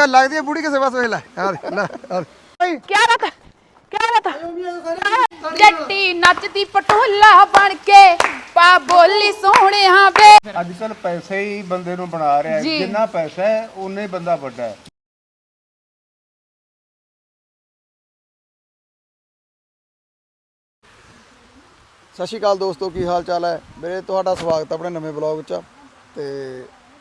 ਆ ਲੱਗਦੀ ਆ ਬੁੜੀ ਕਿਸੇ ਪਾਸੇ ਲੈ। ਆ ਦੇ, ਲੈ ਆ ਦੇ। ਕਿਆ ਬਾਤ ਹੈ? ਕਿਆ ਬਾਤ ਹੈ? ਜੱਟੀ ਨੱਚਦੀ ਪਟੋਲਾ ਬਣ ਕੇ ਪਾ ਬੋਲੀ ਸੋਹਣਿਆ ਵੇ। ਅੱਜ ਕੱਲ ਪੈਸੇ ਹੀ ਬੰਦੇ ਨੂੰ ਬਣਾ ਰਿਹਾ ਹੈ। ਜੀ। ਜਿੰਨਾ ਪੈਸਾ ਹੈ ਉਨੇ ਬੰਦਾ ਵੱਡਾ ਹੈ। ਸਤਿ ਸ਼੍ਰੀ ਅਕਾਲ ਦੋਸਤੋ ਕੀ ਹਾਲ ਚਾਲ ਹੈ? ਮੇਰੇ ਤੁਹਾਡਾ ਸਵਾਗਤ ਹੈ ਆਪਣੇ ਨਵੇਂ ਵਲੌਗ 'ਚ। ਤੇ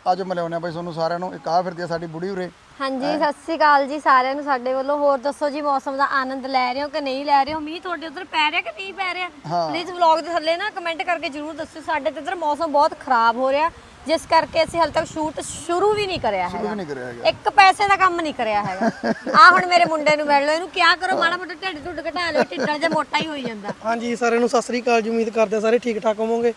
ਅੱਜ ਮਿਲਾਉਂਦੇ ਆ ਬਾਈ ਤੁਹਾਨੂੰ ਸਾਰਿਆਂ ਨੂੰ। ਇੱਕ ਆ ਫਿਰਦੀ ਆ ਸਾਡੀ ਬੁੜੀ ਉਰੇ। ਹਾਂਜੀ ਸਤਿ ਸ੍ਰੀ ਅਕਾਲ ਜੀ ਸਾਰਿਆਂ ਨੂੰ ਸਾਡੇ ਵੱਲੋਂ। ਹੋਰ ਦੱਸੋ ਜੀ ਮੌਸਮ ਦਾ ਆਨੰਦ ਲੈ ਰਹੇ ਹੋ ਕਿ ਨਹੀਂ ਲੈ ਰਹੇ ਹੋ? ਮੀਂਹ ਤੁਹਾਡੇ ਉਧਰ ਪੈ ਰਿਹਾ ਕਿ ਨਹੀਂ ਪੈ ਰਿਹਾ? ਪਲੀਜ਼ ਵਲੌਗ ਦੇ ਥੱਲੇ ਨਾ ਕਮੈਂਟ ਕਰਕੇ ਜਰੂਰ ਦੱਸਿਓ। ਸਾਡੇ ਤੇ ਇਧਰ ਮੌਸਮ ਬਹੁਤ ਖਰਾਬ ਹੋ ਰਿਹਾ। ਜਿਸ ਕਰਕੇ ਅਸੀਂ ਹਾਲੇ ਤੱਕ ਸ਼ੂਟ ਸ਼ੁਰੂ ਵੀ ਨਹੀਂ ਕਰਿਆ ਵੀ ਹੈਗਾ। ਨਹੀਂ ਕਰਿਆ ਹੈਗਾ। ਇੱਕ ਪੈਸੇ ਦਾ ਕੰਮ ਨਹੀਂ ਕਰਿਆ ਹੈਗਾ। ਆ ਹੁਣ ਮੇਰੇ ਮੁੰਡੇ ਨੂੰ ਮਿਲ ਲਓ। ਇਹਨੂੰ ਕਿਆ ਕਰੋ? ਮਾੜਾ ਮੋਟਾ ਢਿੱਡ ਢੁੱਡ ਘਟਾ ਲਓ। ਢਿੱਡਾਂ ਜਿਹਾ ਮੋਟਾ ਹੀ ਹੋਈ ਜਾਂਦਾ। ਹਾਂਜੀ ਸਾਰਿਆਂ ਨੂੰ ਸਤਿ ਸ੍ਰੀ ਅਕਾਲ ਜੀ। ਉਮੀਦ ਕਰਦੇ ਹਾਂ ਸਾਰੇ ਠੀਕ ਠਾਕ ਹੋਵੋਗੇ।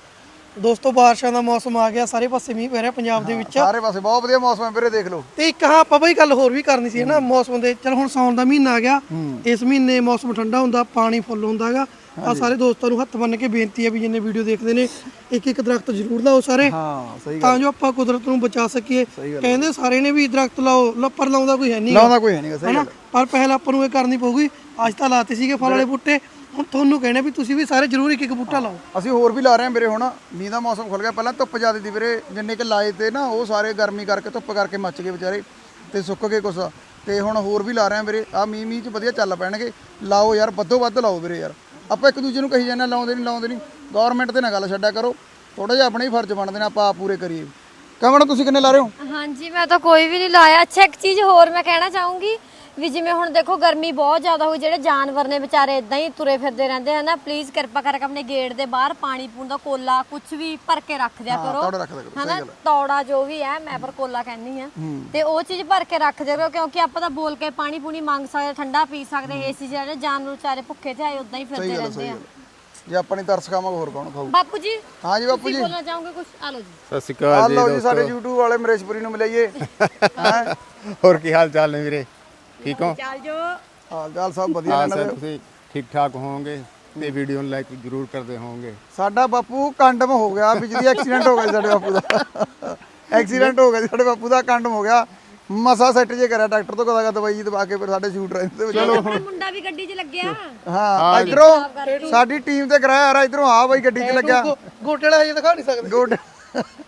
ਦੋਸਤੋ ਬਾਰਿਸ਼ਾਂ ਦਾ ਮੌਸਮ ਆ ਗਿਆ ਸਾਰੇ ਪਾਸੇ ਮੀਂਹ ਪੈ ਰਿਹਾ ਪੰਜਾਬ ਦੇ ਵਿੱਚ। ਸਾਰੇ ਪਾਸੇ ਬਹੁਤ ਵਧੀਆ ਮੌਸਮ ਹੈ ਵੀਰੇ ਦੇਖ ਲਓ। ਤੇ ਇੱਕ ਹਾਂ ਆਪਾਂ ਬਈ ਗੱਲ ਹੋਰ ਵੀ ਕਰਨੀ ਸੀ ਨਾ ਮੌਸਮ ਦੇ। ਚਲ ਹੁਣ ਸਾਉਣ ਦਾ ਮਹੀਨਾ ਆ ਗਿਆ। ਇਸ ਮਹੀਨੇ ਮੌਸਮ ਠੰਡਾ ਹੁੰਦਾ ਪਾਣੀ ਫੁੱਲ ਹੁੰਦਾ ਹੈਗਾ। ਆ ਸਾਰੇ ਦੋਸਤਾਂ ਨੂੰ ਹੱਥ ਬੰਨ ਕੇ ਬੇਨਤੀ ਹੈ ਵੀ ਜਿੰਨੇ ਵੀਡੀਓ ਦੇਖਦੇ ਨੇ ਇੱਕ ਇੱਕ ਦਰਖਤ ਜ਼ਰੂਰ ਲਾਓ ਸਾਰੇ। ਹਾਂ ਸਹੀ ਤਾਂ ਜੋ ਆਪਾਂ ਕੁਦਰਤ ਨੂੰ ਬਚਾ ਸਕੀਏ। ਕਹਿੰਦੇ ਸਾਰੇ ਨੇ ਵੀ ਦਰਖਤ ਲਾਓ ਲੱਪਰ ਲਾਉਂਦਾ ਕੋਈ ਹੈ ਨਹੀਂ ਲਾਉਂਦਾ ਕੋਈ ਹੈ ਨਹੀਂਗਾ ਸਹੀ ਹਨਾ ਪਰ ਪਹਿਲਾਂ ਆਪਾਂ ਨੂੰ ਇਹ ਕਰਨੀ ਪਊਗੀ। ਅੱਜ ਤਾਂ ਲਾਤੇ ਸੀਗੇ ਫਲ ਵਾਲੇ ਬੂਟੇ। ਹੁਣ ਤੁਹਾਨੂੰ ਕਹਿਣਾ ਵੀ ਤੁਸੀਂ ਵੀ ਸਾਰੇ ਜ਼ਰੂਰ ਇੱਕ ਇੱਕ ਬੂਟਾ ਲਾਓ। ਅਸੀਂ ਹੋਰ ਵੀ ਲਾ ਰਹੇ ਹਾਂ ਵੀਰੇ ਹੁਣ ਮੀਂਹ ਦਾ ਮੌਸਮ ਖੁੱਲ ਗਿਆ ਪਹਿਲਾਂ ਧੁੱਪ ਜ਼ਿਆਦਾ ਦੀ ਵੀਰੇ ਜਿੰਨੇ ਕਿ ਲਾਏ ਤੇ ਨਾ ਉਹ ਸਾਰੇ ਗਰਮੀ ਕਰਕੇ ਧੁੱਪ ਕਰਕੇ ਮੱਚ ਗਏ ਵਿਚਾਰੇ ਤੇ ਸੁੱਕ ਗਏ ਕੁਛ। ਤੇ ਹੁਣ ਹੋਰ ਵੀ ਲਾ ਰਹੇ ਹਾਂ ਵੀਰੇ ਆ ਮੀਂਹ ਮੀਂਹ ਚ ਵਧੀਆ ਚੱਲ ਪੈਣਗੇ। ਲਾਓ ਯਾਰ ਵੱਧੋ ਵੱਧ ਲਾਓ ਵੀਰੇ ਯਾਰ। ਆਪਾਂ ਇੱਕ ਦੂਜੇ ਨੂੰ ਕਹੀ ਜਾਂਦੇ ਹਾਂ, ਲਾਉਂਦੇ ਨਹੀਂ ਲਾਉਂਦੇ ਨਹੀਂ ਗਵਰਨਮੈਂਟ ਤੇ ਨਾ ਗੱਲ ਛੱਡਿਆ ਕਰੋ। ਥੋੜਾ ਜਿਹਾ ਆਪਣੇ ਹੀ ਫਰਜ਼ ਬਣਦੇ ਨੇ ਆਪਾਂ ਆਪ ਪੂਰੇ ਕਰੀਏ। ਕਮਣ ਤੁਸੀਂ ਕਿੰਨੇ ਲਾ ਰਹੇ ਹੋ? ਹਾਂਜੀ ਮੈਂ ਤਾਂ ਕੋਈ ਵੀ ਨਹੀਂ ਲਾਇਆ। ਅੱਛਾ ਇੱਕ ਚੀਜ਼ ਹੋਰ ਮੈਂ ਕਹਿਣਾ ਚਾਹੂੰਗੀ। ਵੀ ਜਿਵੇਂ ਹੁਣ ਦੇਖੋ ਗਰਮੀ ਬਹੁਤ ਜ਼ਿਆਦਾ ਹੋਈ ਜਿਹੜੇ ਜਾਨਵਰ ਨੇ ਵਿਚਾਰੇ ਇਦਾਂ ਹੀ ਤੁਰੇ ਫਿਰਦੇ ਰਹਿੰਦੇ ਹਨ ਨਾ ਪਲੀਜ਼ ਕਿਰਪਾ ਕਰਕੇ ਆਪਣੇ ਗੇਟ ਦੇ ਬਾਹਰ ਪਾਣੀ ਪੂਣ ਦਾ ਕੋਲਾ ਕੁਝ ਵੀ ਭਰ ਕੇ ਰੱਖ ਦਿਆ ਕਰੋ। ਤੌੜਾ ਰੱਖ ਦਿਆ ਕਰੋ, ਹਨਾ ਤੌੜਾ ਜੋ ਵੀ ਹੈ ਮੈਂ ਪਰ ਕੋਲਾ ਕਹਿੰਦੀ ਆ। ਤੇ ਉਹ ਚੀਜ਼ ਭਰ ਕੇ ਰੱਖ ਦਿਆ ਕਰੋ ਕਿਉਂਕਿ ਆਪਾਂ ਤਾਂ ਬੋਲ ਕੇ ਪਾਣੀ ਪੂਣੀ ਮੰਗ ਸਕਦੇ ਠੰਡਾ ਪੀ ਸਕਦੇ ਏਸੀ ਜਿਹੜੇ ਜਾਨਵਰ ਵਿਚਾਰੇ ਭੁੱਖੇ ਤੇ ਆਏ ਉਦਾਂ ਹੀ ਫਿਰਦੇ ਰਹਿੰਦੇ ਆ। ਜੇ ਆਪਣੀ ਤਰਸ ਖਾਵਾਂਗੇ ਹੋਰ ਕੌਣ ਖਾਊ? ਬਾਪੂ ਜੀ ਹਾਂ ਜੀ ਬਾਪੂ ਜੀ। ਬੋਲਣਾ ਚਾਹੋਗੇ ਕੁਝ ਆ ਲਓ ਜੀ। ਸਤਿ ਸ਼੍ਰੀ ਆ ਅਕਾਲ ਲਓ ਜੀ ਜੀ ਸਾਡੇ YouTube ਵਾਲੇ ਮਰੇਸ਼ਪੁਰੀ ਨੂੰ ਮਿਲਾਈਏ। ਹੈਂ? ਹੋਰ ਕੀ ਹਾਲ ਚਾਲ ਨੇ ਵੀਰੇ? ਠੀਕ ਹੋ? ਚੱਲ ਜੋ। ਹਾਲ ਚਾਲ ਸਭ ਵਧੀਆ ਹਾਂ ਨੇ ਦੇ ਤੁਸੀਂ ਠੀਕ ਠਾਕ ਹੋਵੋਗੇ? ਤੇ ਵੀਡੀਓ ਨੂੰ ਲਾਈਕ ਜ਼ਰੂਰ ਕਰਦੇ ਹੋਵੋਗੇ। ਸਾਡਾ ਬਾਪੂ ਕੰਡਮ ਹੋ ਗਿਆ ਬਿਜਲੀ ਐਕਸੀਡੈਂਟ ਹੋ ਗਿਆ ਜੀ ਸਾਡੇ ਬਾਪੂ ਦਾ। ਐਕਸੀਡੈਂਟ ਹੋ ਗਿਆ ਜੀ ਸਾਡੇ ਬਾਪੂ ਦਾ ਕੰਡਮ ਹੋ ਗਿਆ। ਮਸਾ ਸੈੱਟ ਜੇ ਕਰਿਆ ਡਾਕਟਰ ਤੋਂ ਕਦਾ ਦਵਾਈ ਜੀ ਦਵਾ ਕੇ ਫਿਰ ਸਾਡੇ ਸ਼ੂਟ ਰਹਿੰਦੇ ਵਿੱਚ। ਚਲੋ ਆਪਣਾ ਮੁੰਡਾ ਵੀ ਗੱਡੀ 'ਚ ਲੱਗਿਆ। ਹਾਂ ਇਧਰੋਂ ਸਾਡੀ ਟੀਮ ਤੇ ਕਰਾਇਆ ਯਾਰ ਇਧਰੋਂ ਆ ਬਾਈ ਗੱਡੀ 'ਚ ਲੱਗਿਆ। ਗੋਟੇ ਵਾਲਾ ਹਜੇ ਦਿਖਾ ਨਹੀਂ ਸਕਦੇ। ਗੁੱਡ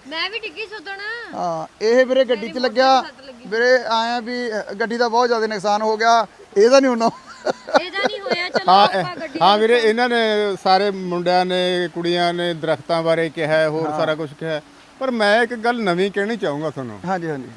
ਮੈਂ ਵੀ ਡਿੱਗੀ ਸੁੱਦਣ। ਹਾਂ ਇਹ ਵੀਰੇ ਗੱਡੀ 'ਚ ਲੱਗਿਆ। ਵੀਰੇ ਆਇਆ ਵੀ ਗੱਡੀ ਦਾ ਬਹੁਤ ਜ਼ਿਆਦਾ ਨੁਕਸਾਨ ਹੋ ਗਿਆ। ਇਹਦਾ ਨਹੀਂ ਹੋਣਾ। ਇਹਦਾ ਨਹੀਂ ਹੋਇਆ ਚਲੋ ਹਾਂ ਆਪਾਂ ਇਹ- ਗੱਡੀ ਹਾਂ ਵੀਰੇ ਇਹਨਾਂ ਨੇ ਸਾਰੇ ਮੁੰਡਿਆਂ ਨੇ ਕੁੜੀਆਂ ਨੇ ਦਰਖਤਾਂ ਬਾਰੇ ਕਿਹਾ ਹੈ, ਹੋਰ ਸਾਰਾ ਕੁਝ ਕਿਹਾ। ਪਰ ਮੈਂ ਇੱਕ ਗੱਲ ਨਵੀਂ ਕਹਿਣੀ ਚਾਹੂੰਗਾ ਤੁਹਾਨੂੰ। ਹਾਂਜੀ ਹਾਂਜੀ।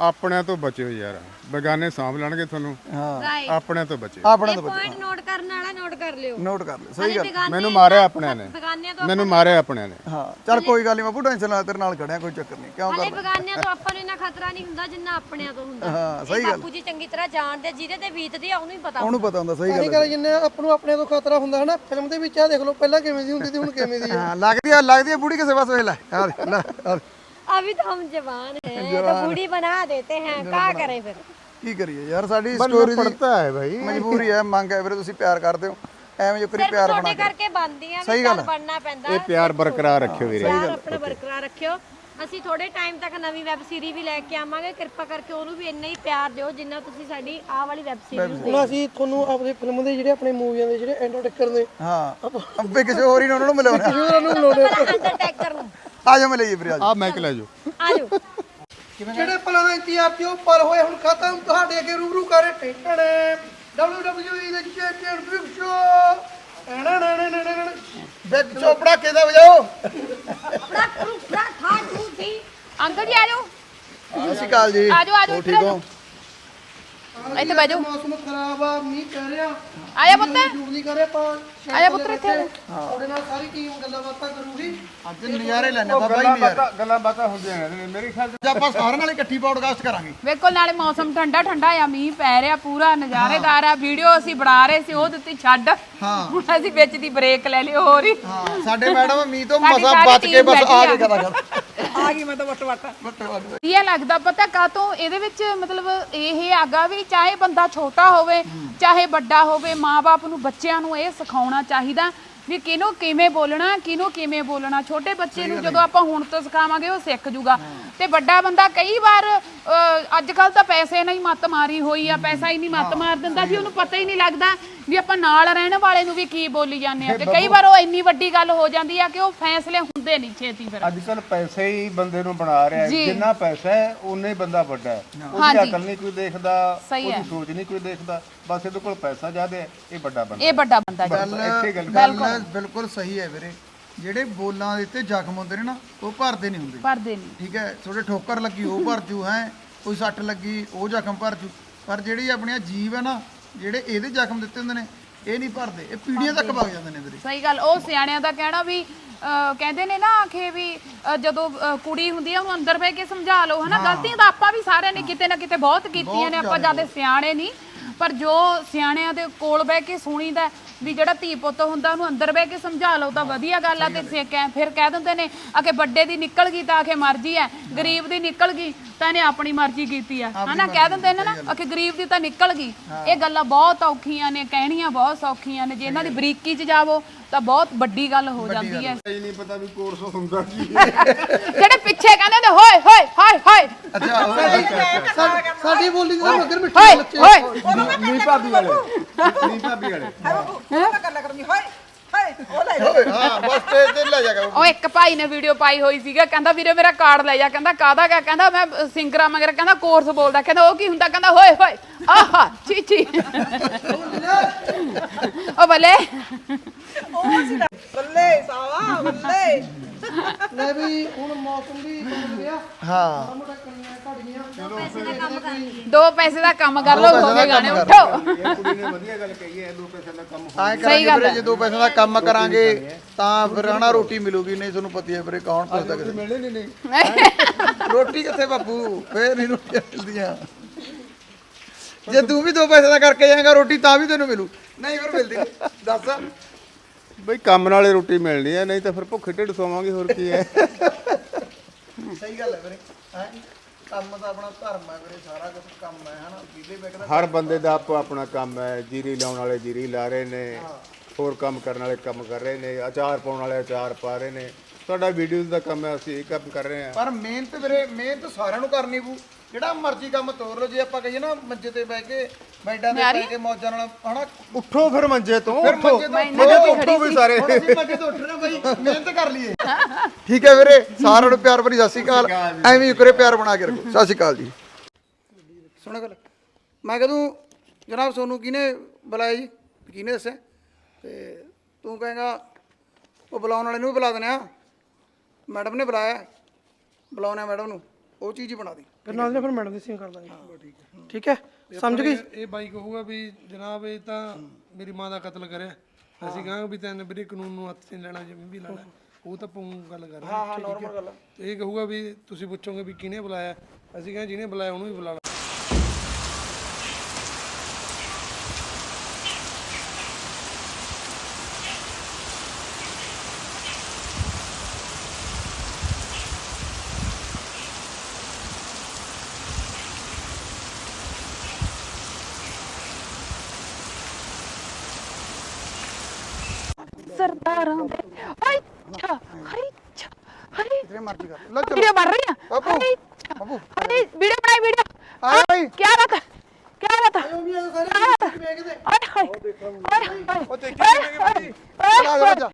ਆਪਣਿਆਂ ਤੋਂ ਬਚਿਓ ਯਾਰ। ਬੇਗਾਨੇ ਸਾਂਭ ਲੈਣਗੇ ਤੁਹਾਨੂੰ। ਹਾਂ। ਰਾਈਟ ਆਪਣਿਆਂ ਤੋਂ ਬਚਿਓ ਆਪਣੇ ਇਹ ਤੋਂ ਪੁਆਇੰਟ ਨੋਟ ਕਰਨ ਵਾਲਾ ਨੋਟ ਕਰ ਲਿਓ। ਨੋਟ ਕਰ ਲੈ ਸਹੀ ਗੱਲ। ਮੈਨੂੰ ਮਾਰਿਆ ਆਪਣਿਆਂ ਨੇ। ਬਗਾਨਿਆਂ ਤੋਂ ਮੈਨੂੰ ਮਾਰਿਆ ਆਪਣਿਆਂ ਨੇ। ਹਾਂ। ਚੱਲ ਕੋਈ ਗੱਲ ਨਹੀਂ ਬਾਪੂ ਟੈਨਸ਼ਨ ਨਾ ਤੇਰੇ ਨਾਲ ਖੜਿਆ ਕੋਈ ਚੱਕਰ ਨਹੀਂ ਕਿਉਂ ਹਲੇ ਕਰ ਬਗਾਨਿਆਂ ਤੋਂ ਆਪਾਂ ਨੂੰ ਇੰਨਾ ਖਤਰਾ ਨਹੀਂ ਹੁੰਦਾ ਜਿੰਨਾ ਆਪਣਿਆਂ ਤੋਂ ਹੁੰਦਾ। ਹਾਂ, ਸਹੀ ਗੱਲ। ਬਾਪੂ ਜੀ ਚੰਗੀ ਤਰ੍ਹਾਂ ਜਾਣਦੇ ਜਿਹਦੇ ਤੇ ਬੀਤਦੀ ਆ ਉਹਨੂੰ ਹੀ ਪਤਾ ਉਹਨੂੰ ਪਤਾ ਹੁੰਦਾ ਸਹੀ ਗੱਲ ਗੱਲ ਜਿੰਨੇ ਆਪ ਨੂੰ ਆਪਣੇ ਤੋਂ ਖਤਰਾ ਹੁੰਦਾ ਹੈ ਨਾ ਫਿਲਮ ਦੇ ਵਿੱਚ ਆ ਦੇਖ ਲਓ ਪਹਿਲਾਂ ਕਿਵੇਂ ਦੀ ਹੁੰਦੀ ਸੀ ਹੁਣ ਕਿਵੇਂ ਦੀ ਹੈ ਹਾਂ ਲੱਗਦੀ ਆ ਲੱਗਦੀ ਆ ਬੁੜੀ ਕਿਸੇ ਪਾਸੇ ਲੈ। ਆ ਦੇ, ਲੈ ਆ ਦੇ। अभी तो हम जवान हैं तो बूढ़ी बना देते हैं क्या करें फिर ਕੀ ਕਰੀਏ ਯਾਰ ਸਾਡੀ बनना ਸਟੋਰੀ ਦੀ पड़ता है भाई ਮਜਬੂਰੀ ਹੈ ਮੰਗ ਹੈ ਵੀਰੇ ਤੁਸੀਂ ਪਿਆਰ ਕਰਦੇ ਹੋ ਐਵੇਂ ਜੋ ਕਰੀ ਸਿਰਫ ਪਿਆਰ ਬਣਾ ਤੁਹਾਡੇ ਕੇ ਕਰਕੇ ਬਣਦੀਆਂ ਵੀ ਚੱਲ ਬਣਨਾ ਪੈਂਦਾ ਇਹ ਪਿਆਰ ਬਰਕਰਾਰ ਰੱਖਿਓ ਵੀਰੇ ਪਿਆਰ ਆਪਣਾ ਬਰਕਰਾਰ ਰੱਖਿਓ ਅਸੀਂ ਥੋੜੇ ਟਾਈਮ ਤੱਕ ਨਵੀਂ ਵੈਬ ਸੀਰੀ ਵੀ ਲੈ ਕੇ ਆਵਾਂਗੇ ਕਿਰਪਾ ਕਰਕੇ ਉਹਨੂੰ ਵੀ ਇੰਨਾ ਹੀ ਪਿਆਰ ਦਿਓ ਜਿੰਨਾ ਤੁਸੀਂ ਸਾਡੀ ਆਹ ਵਾਲੀ ਵੈਬ ਸੀਰੀਜ਼ ਹੁਣ ਅਸੀਂ ਤੁਹਾਨੂੰ ਆਪਣੀ ਫਿਲਮ ਦੇ ਜਿਹੜੇ ਆਪਣੇ ਮੂਵੀਆਂ ਦੇ ਜਿਹੜੇ ਐਂਟਰਟੇਕਰ ਨੇ ਹਾਂ ਅੱਬੇ ਕਿਸੇ ਹੋਰ ਹੀ ਨੇ ਉਹਨਾਂ ਨੂੰ ਮਿਲਾਉਣਾ ਉਹਨਾਂ ਨੂੰ ਮਿਲਾਉਣੇ ਅੰਡਰਟੇਕਰ ਨੂੰ ਆ ਜਾ ਮਿਲਾਈਏ ਵੀਰੇ ਆ ਆ ਮੈਂ ਲੈ ਜਾਓ। ਆਜੋ ਜਿਹੜੇ ਪਲਾਂ ਦਾ ਇੰਤਜ਼ਾਰ ਤੇ ਉਹ? ਪਲ ਹੋਏ ਹੁਣ ਖਤਮ। ਤੁਹਾਡੇ ਅੱਗੇ ਰੂਬਰੂ ਕਰੇ ਟੇਟਣ WWE ਦੇ ਚੈਂਪੀਅਨ ਬਿਗ ਸ਼ੋ ਵਜਾਓ? ਫਰੂ ਫੜਾ ਠਾ ਠੂ ਠੀ ਅੰਕਲ ਜੀ ਆ ਜਾਓ। ਸਤਿ ਸ਼੍ਰੀ ਅਕਾਲ ਜੀ। ਆ ਜਾਓ ਆ ਜਾਓ ਹੋਰ ਠੀਕ ਹੋ? ਇੱਥੇ ਬਹਿ ਜਾਓ। ਮੌਸਮ ਖਰਾਬ ਆ ਮੀਂਹ ਪੈ ਰਿਹਾ। ਆ ਜਾ ਪੁੱਤ ਜੂਬ ਨਹੀਂ ਕਰੇ ਪਾ ਆ ਜਾ ਪੁੱਤਰ ਇੱਥੇ। ਤੁਹਾਡੇ ਨਾਲ ਸਾਰੀ ਟੀਮ ਗੱਲਾਂ ਬਾਤਾਂ ਕਰੂਗੀ। ਅੱਜ ਨਜ਼ਾਰੇ ਲੈਣੇ ਬਾਬਾ ਜੀ ਨਜ਼ਾਰੇ। ਗੱਲਾਂ ਬਾਤਾਂ ਹੁੰਦੀਆਂ ਨੇ ਮੇਰੀ ਖਿਆਲ ਅੱਜ ਆਪਾਂ ਸਾਰਿਆਂ ਨਾਲ ਇਕੱਠੀ ਪੌਡਕਾਸਟ ਕਰਾਂਗੇ। ਵੇਖੋ ਨਾਲੇ ਮੌਸਮ ਠੰਡਾ ਠੰਡਾ ਆ ਮੀਂਹ ਪੈ ਰਿਹਾ ਪੂਰਾ ਨਜ਼ਾਰੇਦਾਰ ਆ। ਵੀਡੀਓ ਅਸੀਂ ਬਣਾ ਰਹੇ ਸੀ ਉਹ ਦਿੱਤੀ ਛੱਡ। ਹਾਂ। ਹੁਣ ਅਸੀਂ ਵਿੱਚ ਦੀ ਬ੍ਰੇਕ ਲੈ ਲਈ ਹੋਰ ਹੀ। ਹਾਂ ਸਾਡੇ ਮੈਡਮ ਮੀਂਹ ਤੋਂ ਮਸਾ ਬਚ ਕੇ ਬਸ ਆ ਕੇ ਆ। ਆ ਗਈ ਮੈਂ ਤਾਂ ਵਟ ਵਟ। ਇਹ ਲੱਗਦਾ ਪਤਾ ਕਾਤੋਂ ਇਹਦੇ ਵਿੱਚ ਮਤਲਬ ਇਹ ਆਗਾ ਵੀ ਚਾਹੇ ਬੰਦਾ ਛੋਟਾ ਹੋਵੇ ਚਾਹੇ ਵੱਡਾ ਹੋਵੇ ਮਾਪੇ ਨੂੰ ਬੱਚਿਆਂ ਨੂੰ ਇਹ ਸਿਖਾਉਣਾ ਚਾਹੀਦਾ ਵੀ ਕਿਹਨੂੰ ਕਿਵੇਂ ਬੋਲਣਾ ਕਿਹਨੂੰ ਕਿਵੇਂ ਬੋਲਣਾ। ਛੋਟੇ ਬੱਚੇ ਨੂੰ ਜਦੋਂ ਆਪਾਂ ਹੁਣ ਤੋਂ ਸਿਖਾਵਾਂਗੇ ਉਹ ਸਿੱਖ ਜੂਗਾ। ਤੇ ਵੱਡਾ ਬੰਦਾ ਕਈ ਵਾਰ ਅੱਜ ਕੱਲ ਤਾਂ ਪੈਸੇ ਨਾਲ ਹੀ ਮੱਤ ਮਾਰੀ ਹੋਈ ਆ ਪੈਸਾ ਹੀ ਨਹੀਂ ਮੱਤ ਮਾਰ ਦਿੰਦਾ ਵੀ ਉਹਨੂੰ ਪਤਾ ਹੀ ਨਹੀਂ ਲੱਗਦਾ ਵੀ ਆਪਾਂ ਨਾਲ ਰਹਿਣ ਵਾਲੇ ਨੂੰ ਵੀ ਕੀ ਬੋਲੀ ਜਾਂਦੇ ਆ? ਤੇ ਕਈ ਵਾਰ ਉਹ ਇੰਨੀ ਵੱਡੀ ਗੱਲ ਹੋ ਜਾਂਦੀ ਆ ਕਿ ਉਹ ਫੈਸਲੇ ਹੁੰਦੇ ਨਹੀਂ ਛੇਤੀ ਫਿਰ। ਅੱਜ ਕੱਲ ਪੈਸੇ ਹੀ ਬੰਦੇ ਨੂੰ ਬਣਾ ਰਿਹਾ ਹੈ। ਜੀ। ਜਿੰਨਾ ਪੈਸਾ ਹੈ ਉਨੇ ਹੀ ਬੰਦਾ ਵੱਡਾ ਹੈ। ਉਹਦੀ ਹਾਂਜੀ। ਅਕਲ ਨਹੀਂ ਕੋਈ ਦੇਖਦਾ ਸਹੀ ਹੈ। ਉਹਦੀ ਸੋਚ ਨਹੀਂ ਕੋਈ ਦੇਖਦਾ। ਬਸ ਇਹਦੇ ਕੋਲ ਪੈਸਾ ਜ਼ਿਆਦਾ ਹੈ ਇਹ ਵੱਡਾ ਬੰਦਾ ਇਹ ਵੱਡਾ ਬੰਦਾ ਜੀ ਇੱਥੇ ਗੱਲ ਗੱਲ ਬਿਲਕੁਲ ਸਹੀ ਹੈ ਵੀਰੇ। ਜਿਹੜੇ ਬੋਲਾਂ ਦੇ ਉੱਤੇ ਜ਼ਖਮ ਹੁੰਦੇ ਨੇ ਨਾ ਉਹ ਭਰਦੇ ਨਹੀਂ ਹੁੰਦੇ। ਭਰਦੇ ਨਹੀਂ। ਠੀਕ ਹੈ? ਥੋੜੇ ਠੋਕਰ ਲੱਗੀ ਉਹ ਭਰ ਜੂ ਹੈ? ਕੋਈ ਸੱਟ ਲੱਗੀ ਉਹ ਜ਼ਖਮ ਭਰ ਜੂ। ਪਰ ਜਿਹੜੀ ਆਪਣੀਆਂ ਜੀਵ ਹੈ ਨਾ ਜਿਹੜੇ ਇਹਦੇ ਜ਼ਖਮ ਦਿੱਤੇ ਹੁੰਦੇ ਨੇ ਇਹ ਨਹੀਂ ਭਰਦੇ ਇਹ ਪੀੜੀਆਂ ਤੱਕ ਵਗ ਜਾਂਦੇ ਨੇ ਵੀਰੇ। ਸਹੀ ਗੱਲ ਉਹ ਸਿਆਣਿਆਂ ਦਾ ਕਹਿਣਾ ਵੀ ਅਹ, ਕਹਿੰਦੇ ਨੇ ਨਾ ਆਖੇ ਵੀ ਅਹ, ਜਦੋਂ ਅਹ, ਕੁੜੀ ਹੁੰਦੀ ਆ ਉਹਨੂੰ ਅੰਦਰ ਬਹਿ ਕੇ ਸਮਝਾ ਲਓ ਹਨਾ? ਗਲਤੀਆਂ ਤਾਂ ਆਪਾਂ ਵੀ ਸਾਰਿਆਂ ਨੇ ਕਿਤੇ ਨਾ ਕਿਤੇ ਬਹੁਤ ਕੀਤੀਆਂ ਨੇ ਆਪਾਂ ਜ਼ਿਆਦਾ। ਸਿਆਣੇ ਨਹੀਂ ਪਰ ਜੋ ਸਿਆਣਿਆਂ ਦੇ ਕੋਲ ਬਹਿ ਕੇ ਸੁਣੀਦਾ ਵੀ ਜਿਹੜਾ ਧੀ ਪੁੱਤ ਹੁੰਦਾ ਉਹਨੂੰ ਅੰਦਰ ਬਹਿ ਕੇ ਸਮਝਾ ਲਓ ਤਾਂ ਵਧੀਆ ਗੱਲ ਆ ਤੇ ਸੇ- ਕਹਿ- ਫਿਰ ਕਹਿ ਦਿੰਦੇ ਨੇ ਆਖੇ ਵੱਡੇ ਦੀ ਨਿਕਲ ਗਈ ਤਾਂ ਆਖੇ ਮਰਜ਼ੀ ਹੈ ਗਰੀਬ ਦੀ ਨਿਕਲ ਗਈ ਤਾਂ ਇਹਨੇ ਆਪਣੀ ਮਰਜ਼ੀ ਕੀਤੀ ਆ। ਹਨਾ ਕਹਿ ਦਿੰਦੇ ਨੇ ਨਾ ਆਖੇ ਗਰੀਬ ਦੀ ਤਾਂ ਨਿਕਲ ਗਈ। ਇਹ ਗੱਲਾਂ ਬਹੁਤ ਔਖੀਆਂ ਨੇ ਕਹਿਣੀਆਂ ਬਹੁਤ ਸੌਖੀਆਂ ਨੇ। ਜੇ ਇਹਨਾਂ ਦੀ ਬਰੀਕੀ 'ਚ ਜਾਵੋ ਤਾਂ ਬਹੁਤ ਵੱਡੀ ਗੱਲ ਹੋ ਜਾਂਦੀ ਹੈ। ਨਹੀਂ ਪਤਾ ਵੀ ਕੋਰਸ ਹੁੰਦਾ ਕੀ ਜਿਹੜੇ ਪਿੱਛੇ ਕਹਿੰਦੇ ਨੇ ਹੋਏ ਹੋਏ ਹਾਏ ਹਾਏ। ਸਾਡੀ ਬੋਲੀ ਦਾ ਮਗਰ ਮਿੱਠੀ ਹੋਏ ਬੱਚੇ। ਹੋਏ। ਨਹੀਂ ਭਾਬੀ ਵਾਲੇ। ਨਹੀਂ ਭਾਬੀ ਵਾਲੇ। ਹਾਂ? ਬਸ ਤੇ ਤੇ ਲੈ ਜਾਗਾ ਉਹ ਇੱਕ ਭਾਈ ਨੇ ਵੀਡੀਓ ਪਾਈ ਹੋਈ ਸੀਗਾ ਕਹਿੰਦਾ ਵੀਰੇ ਮੇਰਾ ਕਾਰਡ ਲੈ ਜਾ। ਕਹਿੰਦਾ ਕਾਦਾ ਗਾ? ਕਹਿੰਦਾ ਮੈਂ ਸਿੰਗਰਾ ਮਗਰ ਕਹਿੰਦਾ ਕੋਰਸ ਬੋਲਦਾ। ਕਹਿੰਦਾ ਉਹ ਕੀ ਹੁੰਦਾ? ਕਹਿੰਦਾ ਹੋਏ ਹੋਏ ਆਹਾ ਚੀ ਚੀ। ਉਹ ਬਲੇ। ਬੱਲੇ ਸਾਵਾ ਬੱਲੇ। ਲੈ ਵੀ ਹੁਣ ਮੌਸਮ ਵੀ ਬਦਲ ਗਿਆ। ਹਾਂ। ਮੋਟਾ ਪੈਸੇ ਦਾ ਕੰਮ ਕਰ ਲਈਏ। ਦੋ ਪੈਸੇ ਦਾ ਕੰਮ ਕਰ ਲੋ ਹੋ ਗਏ ਗਾਣੇ ਉੱਠੋ। ਇਹ ਕੁੜੀ ਨੇ ਵਧੀਆ ਗੱਲ ਕਹੀ ਹੈ ਦੋ ਪੈਸੇ ਦਾ ਕੰਮ ਹੋ ਐਂ ਕਰਾਂਗੇ ਵੀਰੇ ਜੇ ਦੋ ਪੈਸੇ ਦਾ ਕੰਮ ਕਰਾਂਗੇ ਤਾਂ ਫਿਰ ਹਨਾ ਰੋਟੀ ਮਿਲੂਗੀ ਨਹੀਂ ਤੁਹਾਨੂੰ ਪਤਾ ਹੀ ਵੀਰੇ ਕੌਣ ਪੁੱਛਦਾ ਕਿਸੇ ਮਿਲਣੇ ਨਹੀਂ। ਨਹੀਂ ਰੋਟੀ ਕਿੱਥੇ ਬਾਪੂ? ਫੇਰ ਨਹੀਂ ਰੋਟੀਆਂ ਮਿਲਦੀਆਂ। ਜੇ ਤੂੰ ਵੀ ਦੋ ਪੈਸੇ ਦਾ ਕਰਕੇ ਜਾਏਗਾ ਰੋਟੀ ਤਾਂ ਵੀ ਤੈਨੂੰ ਮਿਲੂ। ਨਹੀਂ ਫਿਰ ਮਿਲਦੀ ਨਹੀਂ। ਦੱਸ। ਬਈ ਕੰਮ ਨਾਲੇ ਰੋਟੀ ਮਿਲਣੀ ਹੈ ਨਹੀਂ ਤਾਂ ਫਿਰ ਭੁੱਖੇ ਢਿੱਡ ਸੋਵਾਂਗੇ ਹੋਰ ਕੀ ਹੈ। ਸਹੀ ਗੱਲ ਹੈ ਵੀਰੇ। ਹੈਂ? ਕੰਮ ਤਾਂ ਆਪਣਾ ਧਰਮ ਹੈ ਵੀਰੇ ਸਾਰਾ ਕੁਝ ਕੰਮ ਹੈ ਹਨਾ? ਵਿਲੇ ਬੈਠਦਾ ਹਰ ਬੰਦੇ ਦਾ ਆਪੋ ਆਪਣਾ ਕੰਮ ਹੈ ਜੀਰੀ ਲਾਉਣ ਵਾਲੇ ਜੀਰੀ ਲਾ ਰਹੇ ਨੇ ਹੋਰ ਕੰਮ ਕਰਨ ਵਾਲੇ ਕੰਮ ਕਰ ਰਹੇ ਨੇ ਅਚਾਰ ਪਾਉਣ ਵਾਲੇ ਅਚਾਰ ਪਾ ਰਹੇ ਨੇ। ਤੁਹਾਡਾ ਵੀਡੀਓਜ਼ ਦਾ ਕੰਮ ਹੈ ਅਸੀਂ ਇਹ ਕੰਮ ਕਰ ਰਹੇ ਹਾਂ। ਪਰ ਮਿਹਨਤ ਵੀਰੇ ਮਿਹਨਤ ਸਾਰਿਆਂ ਨੂੰ ਕਰਨੀ ਪਊ। ਜਿਹੜਾ ਮਰਜ਼ੀ ਕੰਮ ਤੋਰ ਲਓ ਜੇ ਆਪਾਂ ਕਹੀਏ ਨਾ ਮੰਜੇ ਤੇ ਬਹਿ ਕੇ ਬੈਡਾਂ ਤੇ ਬਹਿ ਕੇ ਮੌਜਾਂ ਨਾਲ ਹਨਾ? ਉੱਠੋ ਫਿਰ ਮੰਜੇ ਤੋਂ ਫਿਰ ਉੱਠੋ। ਮੰਜੇ ਤੋਂ ਮੰਜੇ ਤੋਂ ਉੱਠੋ ਵੀ ਸਾਰੇ। ਹੁਣ ਅਸੀਂ ਮੰਜੇ ਤੋਂ ਉੱਠਣਾ ਬਾਈ ਮਿਹਨਤ ਕਰ ਲਈਏ। ਠੀਕ ਹੈ ਵੀਰੇ ਸਾਰਿਆਂ ਨੂੰ ਪਿਆਰ ਭਰੀ ਸਤਿ ਸ਼੍ਰੀ ਅਕਾਲ। ਐਵੇਂ ਹੀ ਕਰੇ ਪਿਆਰ ਬਣਾ ਕੇ ਰੱਖੋ। ਸਤਿ ਸ਼੍ਰੀ ਅਕਾਲ ਜੀ। ਸੁਣੋ ਗੱਲ। ਮੈਂ ਕਹਦੂੰ ਜਨਾਬ ਸੋਨੂੰ ਕਿਹਨੇ ਬੁਲਾਇਆ ਜੀ? ਕਿਹਨੇ ਦੱਸਿਆ? ਤੇ ਤੂੰ ਕਹੇਗਾ ਉਹ ਬੁਲਾਉਣ ਵਾਲੇ ਨੂੰ ਵੀ ਬੁਲਾ ਦਨੇ ਆ ਮੈਡਮ ਨੇ ਬੁਲਾਇਆ ਬੁਲਾਉਣਾ ਮੈਡਮ ਨੂੰ ਉਹ ਚੀਜ਼ ਹੀ ਬਣਾ ਦੀ। ਫਿਰ ਨਾਲ ਦੇ ਫਿਰ ਮੈਡਮ ਦੀ ਸੀਨ ਕਰ ਦਾਂਗੇ ਠੀਕ ਹੈ। ਸਮਝ ਗਈ ਇਹ ਬਾਈ ਕਹੂਗਾ ਵੀ ਜਨਾਬ ਇਹ ਤਾਂ ਮੇਰੀ ਮਾਂ ਦਾ ਕਤਲ ਕਰਿਆ। ਅਸੀਂ ਕਹਾਂਗੇ ਵੀ ਤੈਨੂੰ ਵੀਰੇ ਕਾਨੂੰਨ ਨੂੰ ਹੱਥ 'ਚ ਨਹੀਂ ਲੈਣਾ ਜਿਵੇਂ ਵੀ ਲੈਣਾ। ਉਹ ਤਾਂ ਪੂੰ ਗੱਲ ਕਰ ਰਿਹਾ ਹਾਂ ਹਾਂ। ਨਾਰਮਲ ਗੱਲ ਇਹ ਕਹੂਗਾ ਵੀ ਤੁਸੀਂ ਪੁੱਛੋਗੇ ਵੀ ਕਿਹਨੇ ਬੁਲਾਇਆ? ਅਸੀਂ ਕਹਿੰਦੇ ਜਿਹਨੇ ਬੁਲਾਇਆ ਉਹਨੂੰ ਵੀ ਬੁਲਾ ਸਰਦਾਰਾਂ ਦੇ ਓਏ ਛਾ ਹਾਈ ਛਾ ਹਾਈ ਜਿਵੇਂ ਮਰਜ਼ੀ ਕਰ ਲਓ ਚਲੋ ਵੀਡੀਓ ਬਣ ਰਹੀ ਆ ਬਾਪੂ ਹਾਈ ਬਾਪੂ ਹਾਈ ਵੀਡੀਓ ਬਣਾਈ ਵੀਡੀਓ ਆਇਆ ਬਾਈ ਕੀ ਬਾਤ ਹੈ ਕੀ ਬਾਤ ਹੈ ਓਏ ਹਾਏ ਓਏ ਹਾਏ ਉਹ ਦੇਖੀ ਕਿਵੇਂ ਭਾਜੀ ਚਲਾ ਜਾ ਬੱਚਾ